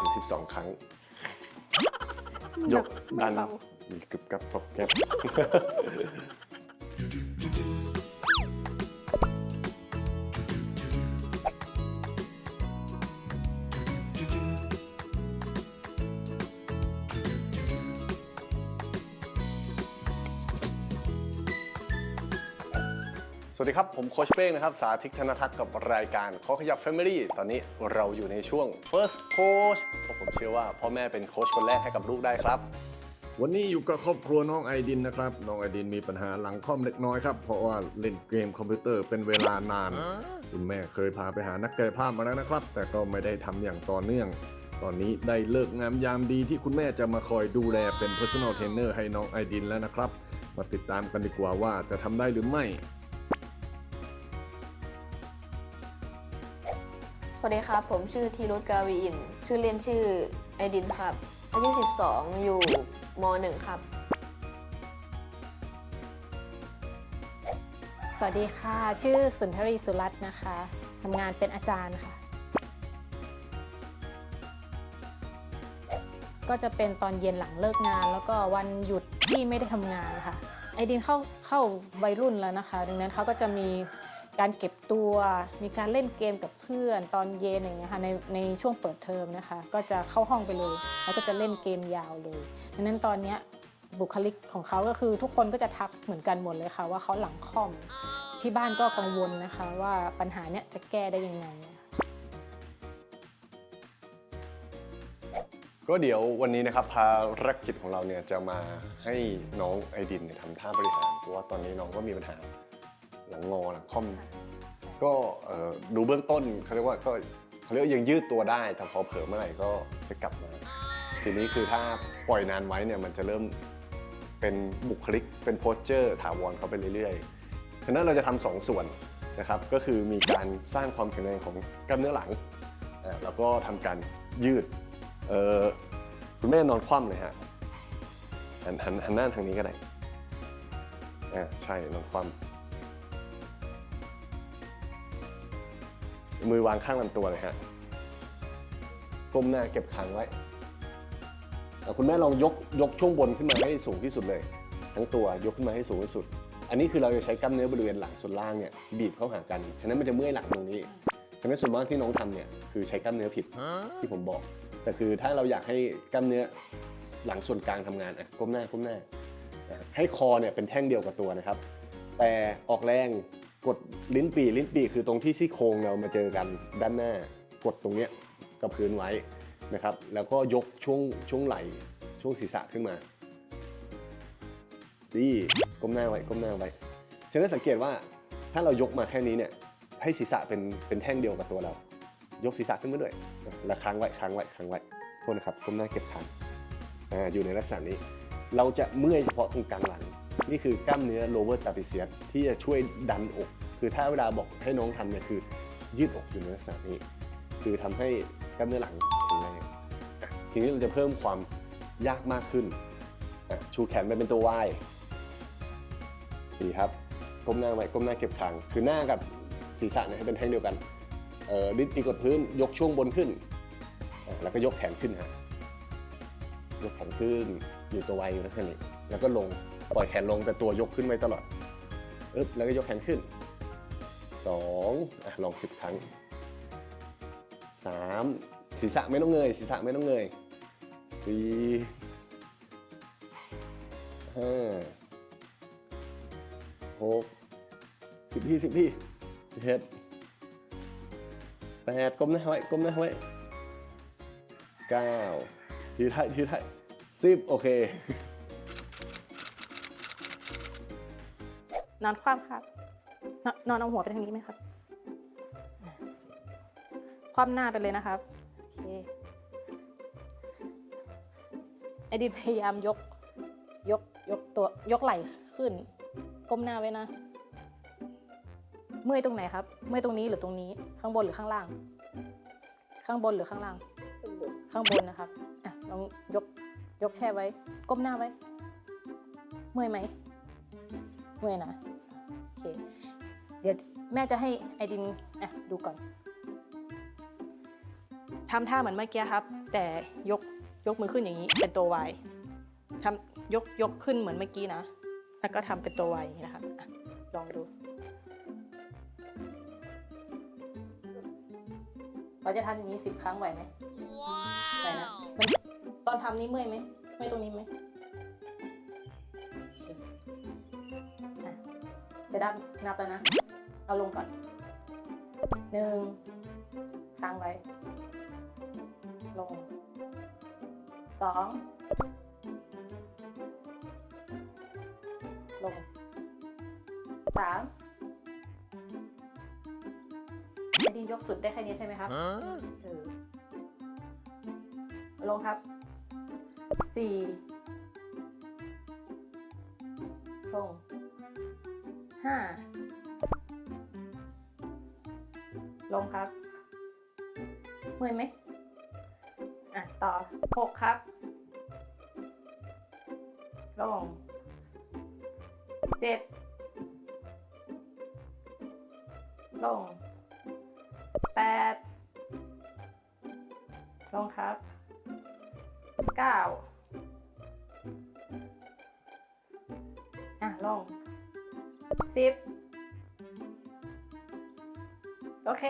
ถึง 12 ครั้ง ยกดันมีกึบกับกรอบแก๊บ สวัสดีครับ ผมโคชเป้งนะครับ สาธิตธนทัศน์กับรายการโคชขยับ Family ตอนนี้เราอยู่ในช่วง First Coach เพราะผมเชื่อว่าพ่อแม่เป็นโค้ชคนแรกให้กับลูกได้ครับ วันนี้อยู่กับครอบครัวน้องไอดินนะครับ น้องไอดินมีปัญหาหลังคอมเล็กน้อยครับ เพราะว่าเล่นเกมคอมพิวเตอร์เป็นเวลานาน คุณแม่เคยพาไปหานักกายภาพมาแล้วนะครับ แต่ก็ไม่ได้ทำอย่างต่อเนื่อง ตอนนี้ได้เลิกงามยามดีที่คุณแม่จะมาคอยดูแลเป็น Personal Trainer ให้น้องไอดินแล้วนะครับ มาติดตามกันดีกว่าว่าจะทำได้หรือไม่ สวัสดีครับ ผมชื่อธีรุตกาวีอิน ชื่อเล่นชื่อไอดินครับ อายุ 12 อยู่ม .1 ครับ สวัสดีค่ะ ชื่อสุนทรีสุรัตน์นะคะทำงานเป็นอาจารย์ค่ะ ก็จะเป็นตอนเย็นหลังเลิกงาน แล้วก็วันหยุดที่ไม่ได้ทำงานค่ะ ไอดินเข้าเข้าวัยรุ่นแล้วนะคะ ดังนั้นเขาก็จะมี การเก็บตัว มีการเล่นเกมกับเพื่อนตอนเย็นอย่างเงี้ยค่ะในในช่วงเปิดเทอมนะคะ ก็จะเข้าห้องไปเลย แล้วก็จะเล่นเกมยาวเลยดังนั้นตอนเนี้ยบุคลิกของเขาก็คือทุกคนก็จะทักเหมือนกันหมดเลยค่ะ ว่าเขาหลังค่อม ที่บ้านก็กังวลนะคะว่าปัญหาเนี้ยจะแก้ได้ยังไง ก็เดี๋ยววันนี้นะครับภารกิจของเราเนี่ยจะมาให้น้องไอดินเนี่ยทำท่าบริหารเพราะว่าตอนนี้น้องก็มีปัญหา หลังงอหลังค่อม ก็เอ่อดูเบื้องต้นเขาเรียกว่าก็เขาเรียกว่ายังยืดตัวได้แต่พอเผลอเมื่อไหร่ก็จะกลับมา ทีนี้คือถ้าปล่อยนานไว้เนี่ยมันจะเริ่มเป็นบุคลิกเป็นโพสเจอร์ถาวรเขาไปเรื่อยๆฉะนั้นเราจะทำสองส่วนนะครับก็คือมีการสร้างความแข็งแรงของกล้ามเนื้อหลังอ่าแล้วก็ทำการยืดเอ่อคุณแม่นอนคว่ำเลยฮะหันหันหันหน้าทางนี้ก็ได้อ่าใช่นอนคว่ำ มือวางข้างลำตัวเลยฮะก้มหน้าเก็บคางไว้อ่คุณแม่ลองยกยกช่วงบนขึ้นมาให้สูงที่สุดเลย ทั้งตัวยกขึ้นมาให้สูงที่สุด อันนี้คือเราจะใช้กล้ามเนื้อบริเวณหลังส่วนล่างเนี่ยบีบเข้าหากัน ฉะนั้นมันจะเมื่อยหลังตรงนี้ฉะนั้นส่วนมากที่น้องทำเนี่ยคือใช้กล้ามเนื้อผิดที่ผมบอก แต่คือถ้าเราอยากให้กล้ามเนื้อหลังส่วนกลางทำงานอะก้มหน้าก้มหน้า ให้คอเนี่ยเป็นแท่งเดียวกับตัวนะครับ แต่ออกแรง กดลิ้นปีลิ้นปีคือตรงที่ซี่โครงเรามาเจอกันด้านหน้ากดตรงเนี้ยกับพื้นไว้นะครับ แล้วก็ยกช่วงช่วงไหล่ช่วงศีรษะขึ้นมาดีก้มหน้าไว้ก้มหน้าไว้ฉะนั้นสังเกตว่าถ้าเรายกมาแค่นี้เนี่ยให้ศีรษะเป็นเป็นแท่งเดียวกับตัวเรา ยกศีรษะขึ้นมาด้วยแล้วค้างไว้ค้างไว้ค้างไว้โทษนะครับก้มหน้าเก็บคางอ่าอยู่ในลักษณะนี้ เราจะเมื่อยเฉพาะตรงกลางหลัง นี่คือกล้ามเนื้อ lower trapezius ที่จะช่วยดันอก คือถ้าเวลาบอกให้น้องทำเนี่ยคือยืดอกอยู่ในลักษณะนี้ คือทำให้กล้ามเนื้อหลังแข็งแรงทีนี้เราจะเพิ่มความยากมากขึ้น ชูแขนไปเป็นตัว Y สีครับก้มหน้าไว้ก้มหน้าเก็บคางคือหน้ากับศีรษะเนี่ยให้เป็นแท่งเดียวกันเอ่อลิ้นปีกดพื้นยกช่วงบนขึ้น แล้วก็ยกแขนขึ้นฮะยกแขนขึ้นอยู่ตัวไวอยู่นะแค่นี้แล้วก็ลง ปล่อยแขนลงแต่ตัวยกขึ้นไว้ตลอดอึ๊บแล้วก็ยกแขนขึ้นสองอะลองสิบครั้งสามศีรษะไม่ต้องเงย ศีรษะไม่ต้องเงยสี่ห้าหกสิบพี่สิบพี่เจ็ดแปดก้มหน้าไว้ ก้มหน้าไว้เก้าทีไทยทีไทยสิบโอเค นอนคว่ำครับ นอนเอาหัวไปทางนี้ไหมครับ คว่ำหน้าไปเลยนะครับ โอเค ไอดินพยายามยก ยก ยกตัว ยกไหล่ขึ้น ก้มหน้าไว้นะ เมื่อยตรงไหนครับ เมื่อยตรงนี้หรือตรงนี้ ข้างบนหรือข้างล่าง ข้างบนหรือข้างล่าง ข้างบนนะครับ อะลองยก ยกแช่ไว้ ก้มหน้าไว้ เมื่อยไหม เมื่อยนะ เค เดี๋ยวแม่จะให้ไอดินอะดูก่อนทำท่าเหมือนเมื่อกี้ครับ แต่ยกยกมือขึ้นอย่างนี้เป็นตัว Y ทำยกยกขึ้นเหมือนเมื่อกี้นะ แล้วก็ทำเป็นตัว Y อย่างนี้นะคะลองดูเราจะทำอย่างนี้สิบครั้งไหวไหมไหวนะตอนทำนี่เมื่อยไหมเมื่อยตรงนี้ไหม จะดับนับแล้วนะ เอาลงก่อนหนึ่งค้างไว้ ลงสองลงสามไอ้ดินยกสุดได้แค่นี้ใช่ไหมครับเออลงครับสี่ลง ห้าลงครับ เมื่อยไหมอะ ต่อหกครับ ลงเจ็ดลงแปดลงครับเก้าอะ ลง สิบโอเค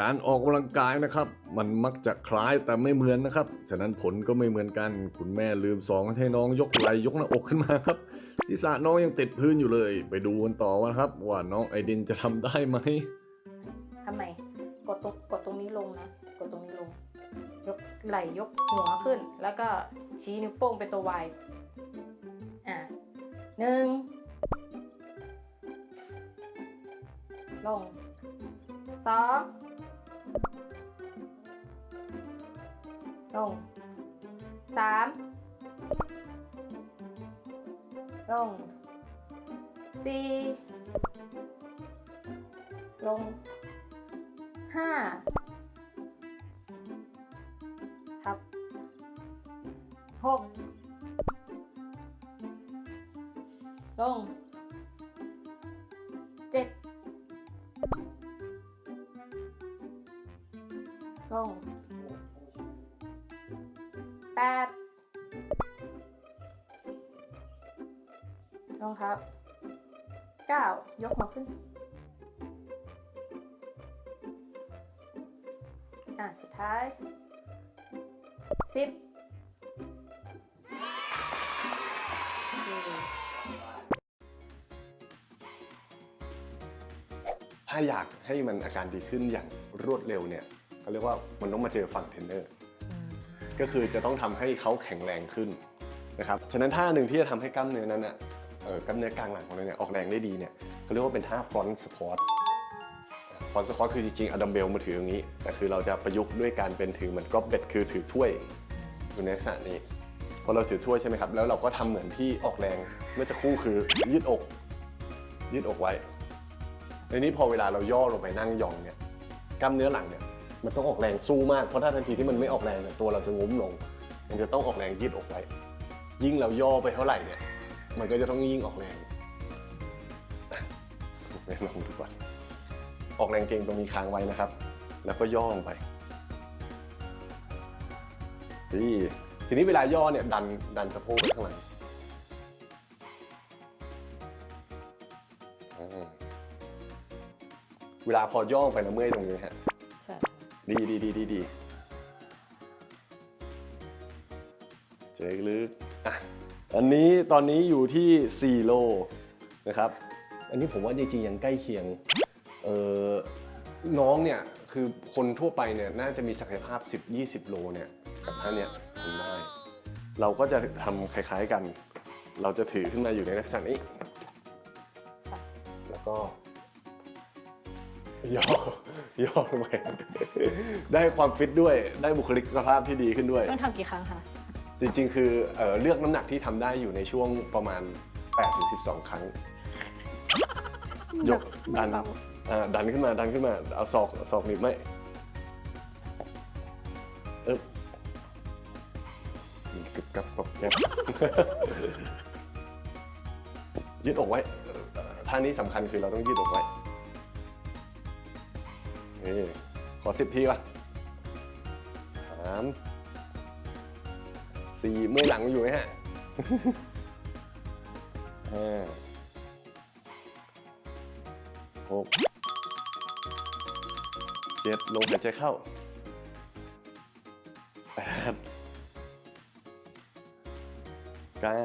การออกกำลังกายนะครับ มันมักจะคล้ายแต่ไม่เหมือนนะครับ ฉะนั้นผลก็ไม่เหมือนกัน คุณแม่ลืมสองให้น้องยกไหล่ยกหน้าอกขึ้นมาครับศีรษะน้องยังติดพื้นอยู่เลย ไปดูกันต่อว่านะครับ ว่าน้องไอดินจะทำได้ไหมทำไมกดตรงกดตรงนี้ลงนะ กดตรงนี้ลง ยกไหล่ยกหัวขึ้น แล้วก็ชี้นิ้วโป้งเป็นตัว Y อะ หนึ่งลงสองลงสามลงสี่ลงห้า ลงเจ็ดลงแปดลงครับเก้ายกหัวขึ้น อะ สุดท้ายสิบาอยากให้มันอาการดีขึ้นอย่างรวดเร็วเนี่ยเขาเรียกว่ามันต้องมาเจอฝั่งเทรนเนอร์ก็คือจะต้องทำให้เขาแข็งแรงขึ้นนะครับฉะนั้นท่าหนึ่งที่จะทำให้กล้ามเนื้อนั้นอะเอ่อกล้ามเนื้อกลางหลังของเราเนี่ยออกแรงได้ดีเนี่ยเขาเรียกว่าเป็นท่าฟรอนต์สควอตฟรอนต์สควอตคือจริงๆเอาดัมเบลมาถืออย่างนี้ แต่คือเราจะประยุกต์ด้วยการเป็นถือเหมือนกรอบเบ็ดคือถือถ้วยอยู่ในลักษณะนี้พอเราถือถ้วยใช่ไหมครับแล้วเราก็ทำเหมือนที่ออกแรงเมื่อสักครู่คือยืดอกยืดอกไว้ ในนี้พอเวลาเราย่อลงไปนั่งยองเนี่ยกล้ามเนื้อหลังเนี่ยมันต้องออกแรงสู้มากเพราะถ้าทันทีที่มันไม่ออกแรงเนี่ยตัวเราจะงุ้มลง มันจะต้องออกแรงยืดอกไว้ยิ่งเราย่อไปเท่าไหร่เนี่ยมันก็จะต้องยิ่งออกแรงอะแนะนำทุกวันออกแรงเก่งตรงนี้ค้างไว้นะครับ แล้วก็ย่อลงไปนี่ทีนี้เวลาย่อเนี่ยดันดันสะโพกไปข้างหลัง วลาพอย่อไปแล้วเมื่อยตรงนี้ฮะใช่ดีดีดีดีดีเจลึกอะอันนี้ตอนนี้อยู่ที่4โลนะครับ อันนี้ผมว่าจริงๆยังใกล้เคียงเออน้องเนี่ยคือคนทั่วไปเนี่ยน่าจะมีศักยภาพ 10-20 โลเนี่ยกับท่านเนี่ยทำได้ เราก็จะทำคล้ายๆกัน เราจะถือขึ้นมาอยู่ในลักษณะนี้ แล้วก็ ย่อย่อลงไปได้ความฟิตด้วยได้บุคลิกภาพที่ดีขึ้นด้วย ต้องทำกี่ครั้งคะ จริงๆ คือเอ่อเลือกน้ำหนักที่ทำได้อยู่ในช่วงประมาณ8-12 ครั้ง ยกดันอ่าดันขึ้นมาดันขึ้นมา เอาศอกเอาศอกหนีบไม่เอ๊บมีกึบกับกับแกบ ยืดอกไว้เอ่อท่านี้สำคัญคือเราต้องยืดอกไว้ นี่ขอสิบทีป่ะามสี่มือหลังอยู่ไหมฮะห้าหกเจ็ดลงหายใจเข้าแปดเก้า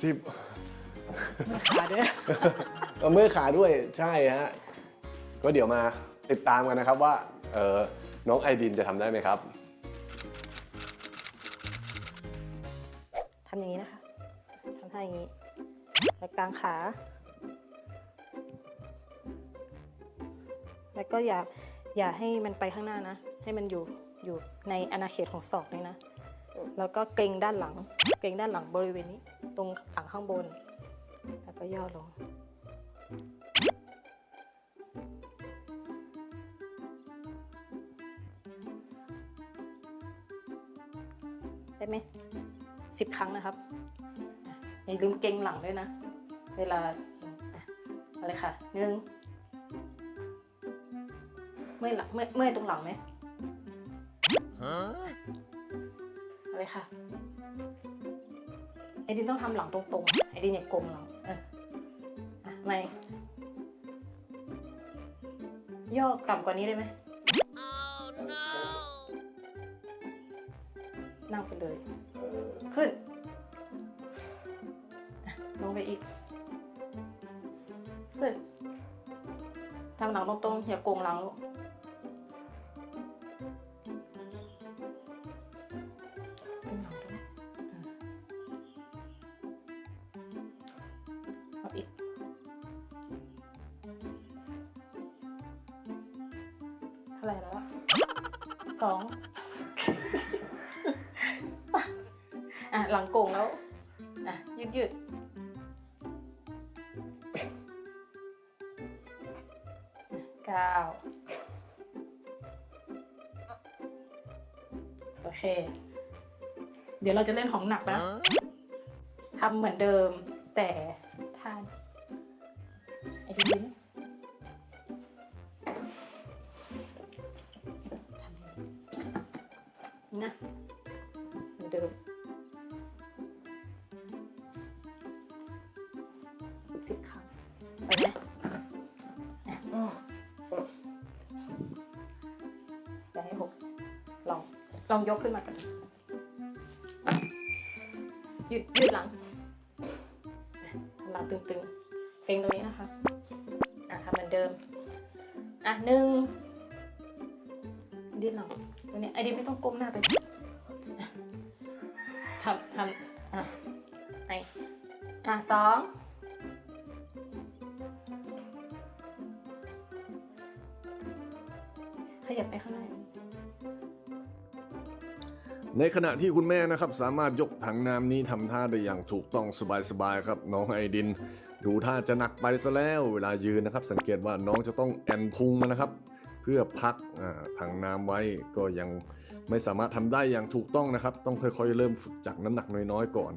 สิบขาด้วย เมือขาด้วยใช่ฮะก็เดี๋ยวมาติดตามกันนะครับว่าเออน้องไอดินจะทำได้ไหมครับ ทำอย่างนี้นะคะทำท่าอย่างนี้แล้วกลางขา แล้วก็อย่าอย่าให้มันไปข้างหน้านะ ให้มันอยู่อยู่ในอาณาเขตของศอกนี่นะ แล้วก็เกรงด้านหลัง เกรงด้านหลังบริเวณนี้ ตรงหลังข้างบน แล้วก็ย่อลง สิบครั้งนะครับอะอย่าลืมเกรงหลังด้วยนะ เวลาอะเอาเลยค่ะหนึ่งเมื่อยหลังเมื่อยเมื่อยตรงหลังไหมเอาเลยค่ะไอดินต้องทำหลังตรงๆไอดินอย่าโกงหลังเอออะไม่ย่อต่ำกว่านี้ได้ไหมนั่งไปเลย รงๆอย่าโกงหลังลูกดึงหลังตรงนี้อืมเอาอีกเท่าไหร่แล้วอะสองอะหลังโก่งแล้ว อะยืดยืด เค เดี๋ยวเราจะเล่นของหนักนะทำเหมือนเดิม แต่ท่าไอ้ที่ยืนนะเหมือนเดิม ลองยกขึ้นมากันยืดยืดหลังทำหลังตึงๆ เพลงตรงนี้นะคะ อะทำเหมือนเดิม อะหนึ่งยืดหลังตรงนี้ไอเดียไม่ต้องก้มหน้าไปทำทำอะไปอะสองขยับไปข้างหน้า ในขณะที่คุณแม่นะครับสามารถยกถังน้ำนี้ทำท่าได้อย่างถูกต้องสบายๆครับ น้องไอดิน ดูท่าจะหนักไปซะแล้วเวลายืนนะครับ สังเกตว่าน้องจะต้องแอนพุงมานะครับ เพื่อพักถังน้ำไว้ก็ยังไม่สามารถทำได้อย่างถูกต้องนะครับ ต้องค่อยๆเริ่มฝึกจากน้ำหนักน้อยๆก่อน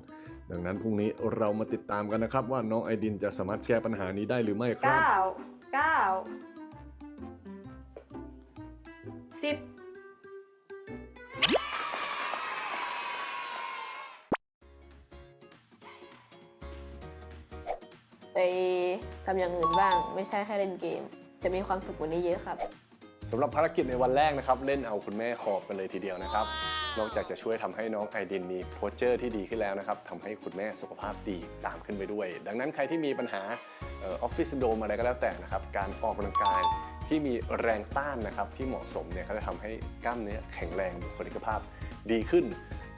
ดังนั้นพรุ่งนี้เรามาติดตามกันนะครับ ว่าน้องไอดินจะสามารถแก้ปัญหานี้ได้หรือไม่ครับ9 9 10 ทำอย่างอื่นบ้าง ไม่ใช่แค่เล่นเกม จะมีความสุขกว่านี้เยอะครับ สำหรับภารกิจในวันแรกนะครับ เล่นเอาคุณแม่หอบกันเลยทีเดียวนะครับ นอกจากจะช่วยทำให้น้องไอดินมีโพสเจอร์ที่ดีขึ้นแล้วนะครับทำให้คุณแม่สุขภาพดีตามขึ้นไปด้วย ดังนั้นใครที่มีปัญหาออฟฟิศโดมอะไรก็แล้วแต่นะครับการออกกำลังกายที่มีแรงต้านนะครับที่เหมาะสมเนี่ยก็จะทำให้กล้ามเนื้อแข็งแรงบุคลิกภาพดีขึ้น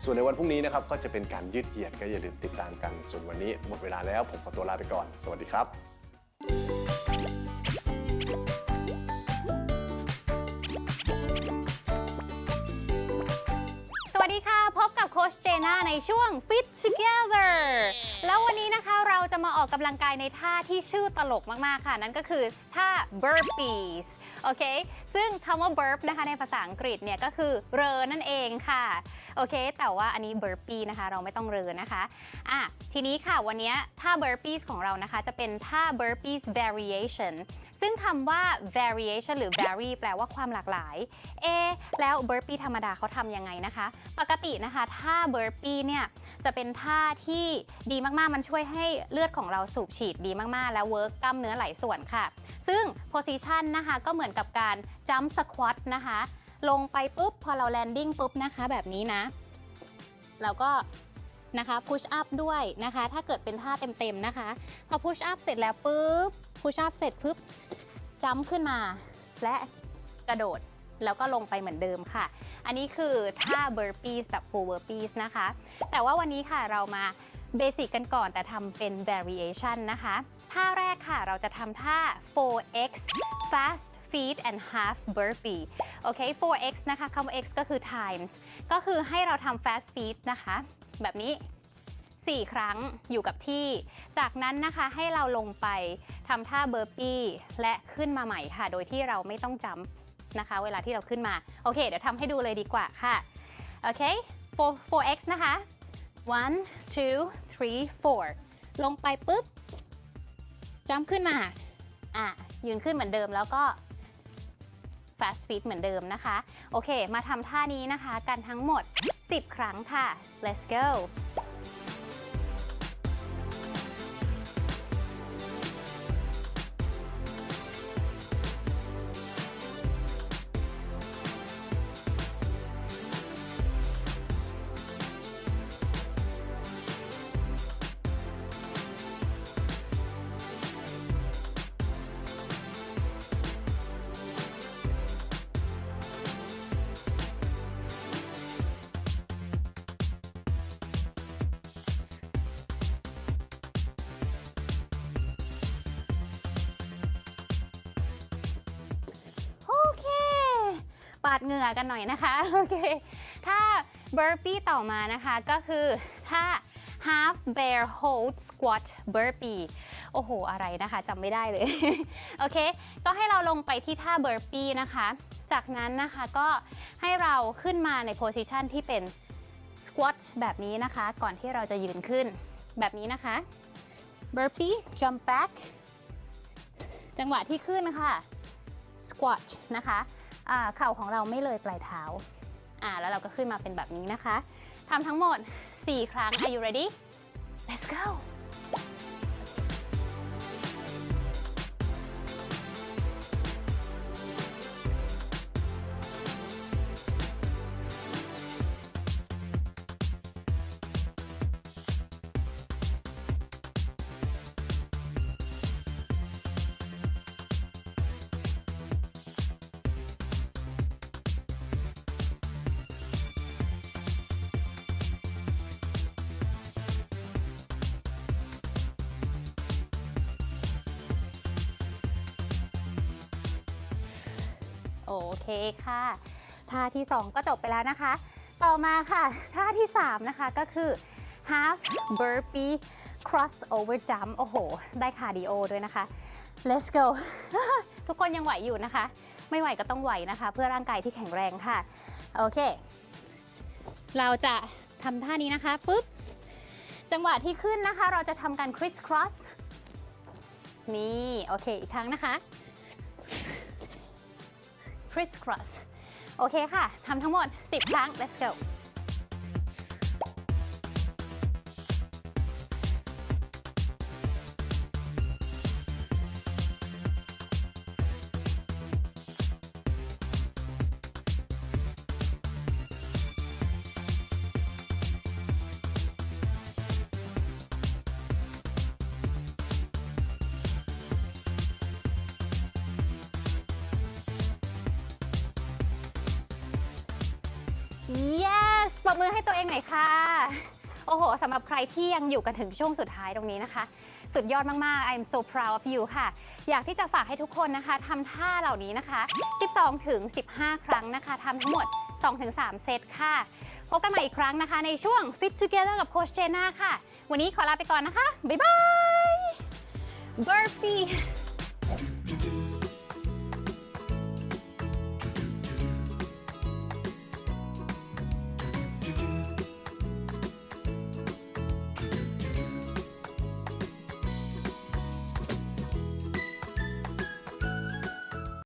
ส่วนในวันพรุ่งนี้นะครับก็จะเป็นการยืดเหยียดก็อย่าลืมติดตามกัน ส่วนวันนี้หมดเวลาแล้วผมขอตัวลาไปก่อน สวัสดีครับสวัสดีค่ะ พบกับโคชเจน่าในช่วง Fit Together แล้ววันนี้นะคะเราจะมาออกกำลังกายในท่าที่ชื่อตลกมากๆค่ะ นั่นก็คือท่า burpees โอเค ซึ่งคำว่า burp นะคะในภาษาอังกฤษเนี่ยก็คือเรอนั่นเองค่ะ โอเค แต่ว่าอันนี้ burpee นะคะ เราไม่ต้องเรือนะคะอะทีนี้ค่ะวันนี้ท่า burpees ของเรานะคะ จะเป็นท่า burpees variation ซึ่งคำว่า variation หรือ vary แปลว่าความหลากหลาย เอ แล้ว burpee ธรรมดาเขาทำยังไงนะคะ ปกตินะคะท่า burpee เนี่ยจะเป็นท่าที่ดีมากๆ มันช่วยให้เลือดของเราสูบฉีดดีมากๆ แล้วเวิร์กกล้ามเนื้อหลายส่วนค่ะ ซึ่ง position นะคะก็เหมือนกับการ jump squat นะคะ ลงไปปุ๊บพอเรา landing ปุ๊บนะคะ แบบนี้นะแล้วก็นะคะ push up ด้วยนะคะ ถ้าเกิดเป็นท่าเต็มๆนะคะ พอ push up เสร็จแล้วปุ๊บ push up เสร็จปุ๊บจัมขึ้นมา และกระโดดแล้วก็ลงไปเหมือนเดิมค่ะ อันนี้คือท่า burpees แบบ full burpees นะคะ แต่ว่าวันนี้ค่ะเรามาเบสิกกันก่อนแต่ทำเป็น variation นะคะ ท่าแรกค่ะเราจะทำท่า 4x fast feet and half burpee โอเค 4x นะคะคำว่า x ก็คือ times ก็คือให้เราทำ fast feet นะคะ แบบนี้ 4 ครั้งอยู่กับที่ จากนั้นนะคะให้เราลงไปทำท่าเบอร์ปี้และขึ้นมาใหม่ค่ะ โดยที่เราไม่ต้องจำนะคะ เวลาที่เราขึ้นมา โอเค เดี๋ยวทำให้ดูเลยดีกว่าค่ะ โอเค4 4x นะคะ one two three four ลงไปปุ๊บจำขึ้นมา อะ ยืนขึ้นเหมือนเดิมแล้วก็ fast feet เหมือนเดิมนะคะ โอเค มาทำท่านี้นะคะ กันทั้งหมด 10 ครั้งค่ะ let's go ปาดเหงื่อกันหน่อยนะคะโอเคถ้า burpee ต่อมานะคะก็คือถ้า half bear hold squat burpee โอ้โห อะไรนะคะจำไม่ได้เลย โอเค ก็ให้เราลงไปที่ท่า burpee นะคะ จากนั้นนะคะก็ให้เราขึ้นมาใน position ที่เป็น squat แบบนี้นะคะ ก่อนที่เราจะยืนขึ้นแบบนี้นะคะ burpee jump back จังหวะที่ขึ้นนะคะ squat นะคะ เข่าของเราไม่เลยปลายเท้าอ่าแล้วเราก็ขึ้นมาเป็นแบบนี้นะคะทำทั้งหมด 4 ครั้ง Are you ready Let's go โอเคค่ะ ท่าที่ 2 ก็จบไปแล้วนะคะ ต่อมาค่ะ ท่าที่ 3 นะคะก็คือ half burpee crossover jump โอ้โห ได้คาร์ดิโอด้วยนะคะ let's go ทุกคนยังไหวอยู่นะคะ ไม่ไหวก็ต้องไหวนะคะ เพื่อร่างกายที่แข็งแรงค่ะ โอเค เราจะทำท่านี้นะคะปุ๊บ จังหวะที่ขึ้นนะคะ เราจะทำการ criss cross นี่ โอเค อีกครั้งนะคะ criss cross โอเคค่ะทำทั้งหมด 10 ครั้ง let's go หรับใครที่ยังอยู่กันถึงช่วงสุดท้ายตรงนี้นะคะ สุดยอดมากๆ I'm so proud of you ค่ะ อยากที่จะฝากให้ทุกคนนะคะทำท่าเหล่านี้นะคะ 12ถึง15 ครั้งนะคะทำทั้งหมด2ถึง3เซตค่ะ พบกันใหม่อีกครั้งนะคะ ในช่วง Fit Together กับโคชเจน่าค่ะ วันนี้ขอลาไปก่อนนะคะ บ๊ายบาย Burpee